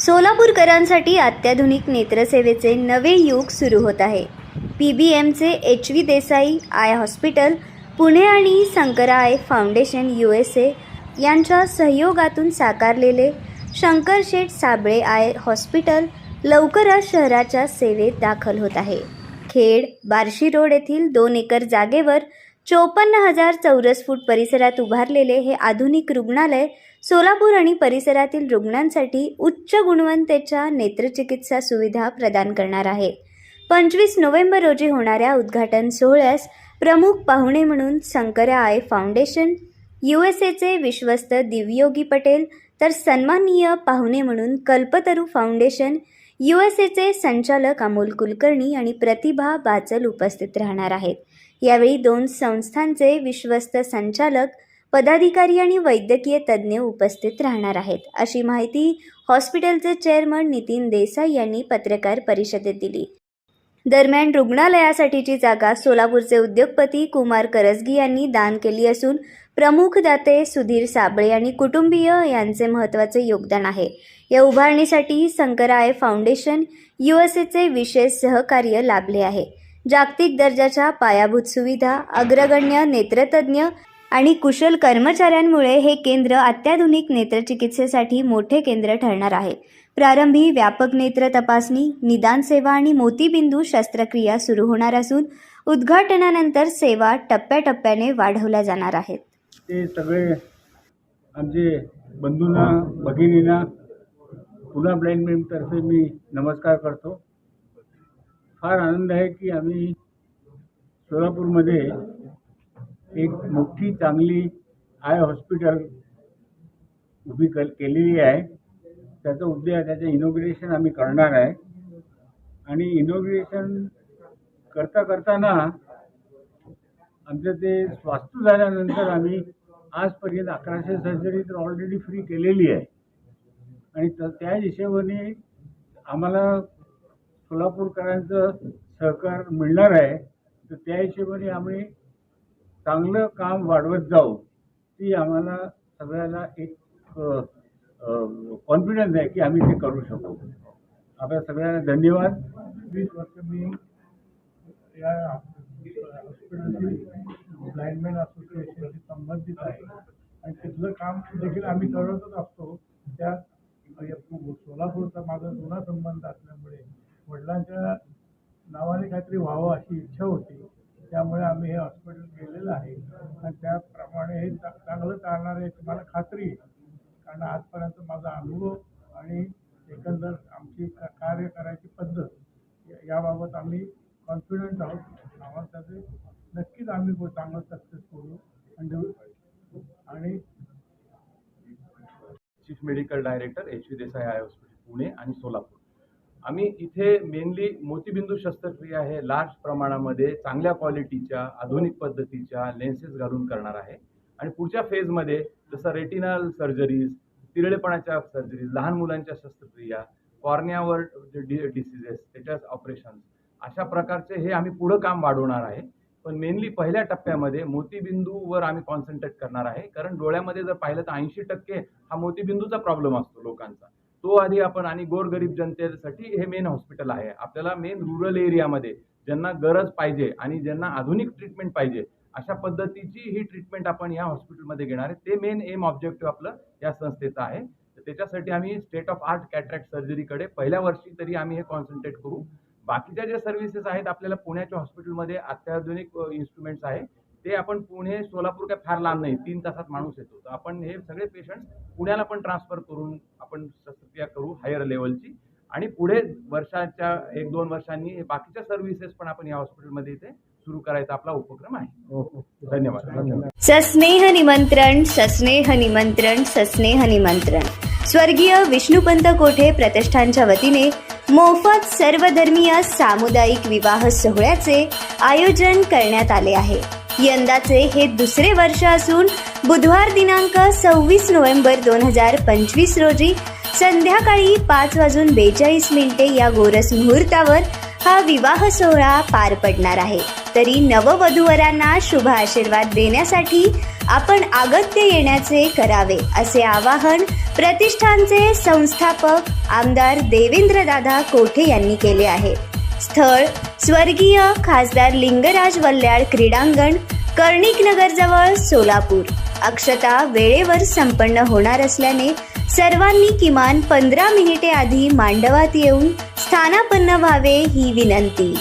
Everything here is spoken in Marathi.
सोलापूरकरांसाठी अत्याधुनिक नेत्रसेवेचे नवे युग सुरू होत आहे. P B एमचे H V Desai eye hospital Pune आणि Shankara eye foundation U S A यांच्या सहयोगातून साकारलेले शंकरशेठ साबळे आय हॉस्पिटल लवकरच शहराच्या सेवेत दाखल होत आहे. खेड बार्शी रोड येथील दोन एकर जागेवर चोपन्न हजार चौरस फूट परिसरात उभारलेले हे आधुनिक रुग्णालय सोलापूर आणि परिसरातील रुग्णांसाठी उच्च गुणवत्तेच्या नेत्रचिकित्सा सुविधा प्रदान करणार आहे. पंचवीस नोव्हेंबर रोजी होणाऱ्या उद्घाटन सोहळ्यास प्रमुख पाहुणे म्हणून Shankara eye foundation U S एचे विश्वस्त दिव्योगी पटेल तर सन्माननीय पाहुणे म्हणून कल्पतरू फाउंडेशन यू एस एचे संचालक अमोल कुलकर्णी आणि प्रतिभा बाचल उपस्थित राहणार आहेत. यावेळी दोन संस्थांचे विश्वस्त संचालक पदाधिकारी आणि वैद्यकीय तज्ज्ञ उपस्थित राहणार आहेत. अशी माहिती हॉस्पिटलचे चेअरमन नितीन देसाई यांनी पत्रकार परिषदेत दिली. दरम्यान रुग्णालयासाठीची जागा सोलापूरचे उद्योगपती कुमार करसगी यांनी दान केली असून प्रमुख दाते सुधीर साबळे आणि कुटुंबीय यांचे महत्त्वाचे योगदान आहे. या उभारणीसाठी शंकराय फाउंडेशन यू एस एचे विशेष सहकार्य लाभले आहे. जागतिक दर्जाच्या पायाभूत सुविधा अग्रगण्य नेत्रतज्ञ आणि कुशल कर्मचाऱ्यांमुळे हे केंद्र अत्याधुनिक नेत्रचिकित्सेसाठी मोठे केंद्र ठरणार आहे. प्रारंभी व्यापक नेत्र तपासणी निदान सेवा आणि मोतीबिंदू शस्त्रक्रिया सुरू होणार असून उद्घाटनानंतर सेवा टप्प्याटप्प्याने वाढवल्या जाणार आहेत. ते सगळे आमचे बंधूंना भगिनींना पुन्हा ब्लाइंड मी नमस्कार करतो. फार आनंद आहे की आम्ही सोलापूरमध्ये एक मोठी चांगली आय हॉस्पिटल उभी कल केलेली आहे. त्याचं उद्या त्याचं इनॉग्रेशन आम्ही करणार आहे. आणि इनॉग्रेशन करता करताना आमचं ते स्वास्थ्य झाल्यानंतर आम्ही आजपर्यंत अकराशे सर्जरी तर ऑलरेडी फ्री केलेली आहे. आणि त्या हिशोबाने आम्हाला सोलापूरकरांचं सहकार मिळणार आहे तर त्या हिशोबाने आम्ही चांगलं काम वाढवत जाऊ ती आम्हाला सगळ्याला एक कॉन्फिडन्स आहे की आम्ही ते करू शकू. आपल्या सगळ्यांना धन्यवाद. वीस वर्ष मी या हॉस्पिटलशी ब्लाइंडमॅन असोसिएशनशी संबंधित आहे. आणि तिथलं काम देखील आम्ही करतच असतो. त्या सोलापूरचा माझा जुना संबंध असल्यामुळे वडिलांच्या नावाने काहीतरी व्हावं अशी इच्छा होती. त्यामुळे आम्ही हे हॉस्पिटल केलेलं आहे. आणि त्याप्रमाणे हे चांगलं चालणार आहे तुम्हाला मला खात्री आहे. कारण आजपर्यंत माझा अनुभव आणि एकंदर आमची कार्य करायची पद्धत याबाबत आम्ही कॉन्फिडंट आहोत. आम्हाला त्याचे नक्कीच आम्ही चांगलं सक्सेस करू. आणि आणि chief medical director H V Desai eye hospital Pune आणि सोलापूर. आम्ही इथे मेनली मोतीबिंदू शस्त्रक्रिया हे लार्ज प्रमाणामध्ये चांगल्या क्वालिटीच्या आधुनिक पद्धतीच्या लेन्सेस घालून करणार आहे. आणि पुढच्या फेजमध्ये जसं रेटिनल सर्जरीज तिरळेपणाच्या सर्जरीज लहान मुलांच्या शस्त्रक्रिया कॉर्नियावर जे डि डिसिजेस त्याच्या ऑपरेशन अशा प्रकारचे हे आम्ही पुढं काम वाढवणार आहे. पण मेनली पहिल्या टप्प्यामध्ये मोतीबिंदूवर आम्ही कॉन्सन्ट्रेट करणार आहे. कारण डोळ्यामध्ये जर पाहिलं तर ऐंशी टक्के हा मोतीबिंदूचा प्रॉब्लेम असतो लोकांचा. तो आधी आपण आणि गोरगरीब जनतेसाठी हे मेन हॉस्पिटल आहे. आपल्याला मेन रुरल एरियामध्ये ज्यांना गरज पाहिजे आणि ज्यांना आधुनिक ट्रीटमेंट पाहिजे अशा पद्धतीची ही ट्रीटमेंट आपण या हॉस्पिटलमध्ये घेणार आहे. ते मेन एम ऑब्जेक्टिव्ह आपलं या संस्थेचं आहे. तर त्याच्यासाठी आम्ही स्टेट ऑफ आर्ट कॅट्रॅक्ट सर्जरीकडे पहिल्या वर्षी तरी आम्ही हे कॉन्सन्ट्रेट करू. बाकीच्या ज्या सर्व्हिसेस आहेत आपल्याला पुण्याच्या हॉस्पिटलमध्ये अत्याधुनिक इन्स्ट्रुमेंट्स आहे. ते आपण पुणे सोलापूर काय फार लांब नाही तीन तासात माणूस येतो. तर आपण हे सगळे पेशंट पुण्याला पण ट्रान्सफर करून आपण शस्त्रक्रिया करू हायर लेवलची आणि पुढे वर्षाच्या एक दोन वर्षांनी हे बाकीच्या सर्व्हिसेस पण आपण या हॉस्पिटलमध्ये इथे सुरू करायचा आपला उपक्रम आहे. धन्यवाद. सस्नेह निमंत्रण सस्नेह निमंत्रण सस्नेह निमंत्रण. स्वर्गीय विष्णुपंत कोठे प्रतिष्ठानच्या वतीने मोफत सर्वधर्मीय सामुदायिक विवाह सोहळ्याचे आयोजन करण्यात आले आहे. यंदाचे हे दुसरे वर्ष असून बुधवार दिनांक सव्वीस नोव्हेंबर दोन हजार पंचवीस रोजी संध्याकाळी पाच वाजून बेचाळीस मिनिटे या गोरस मुहूर्तावर हा विवाह सोहळा पार पडणार आहे. तरी नववधूवरांना शुभ आशीर्वाद देण्यासाठी आपण आगत्य येण्याचे करावे असे आवाहन प्रतिष्ठानचे संस्थापक आमदार देवेंद्रदादा कोठे यांनी केले आहे. स्थळ स्वर्गीय खासदार लिंगराज वल्ल्याळ क्रीडांगण कर्णिकनगरजवळ सोलापूर. अक्षता वेळेवर संपन्न होणार असल्याने सर्वांनी किमान पंधरा मिनिटे आधी मांडवात येऊन स्थानापन्न व्हावे ही विनंती.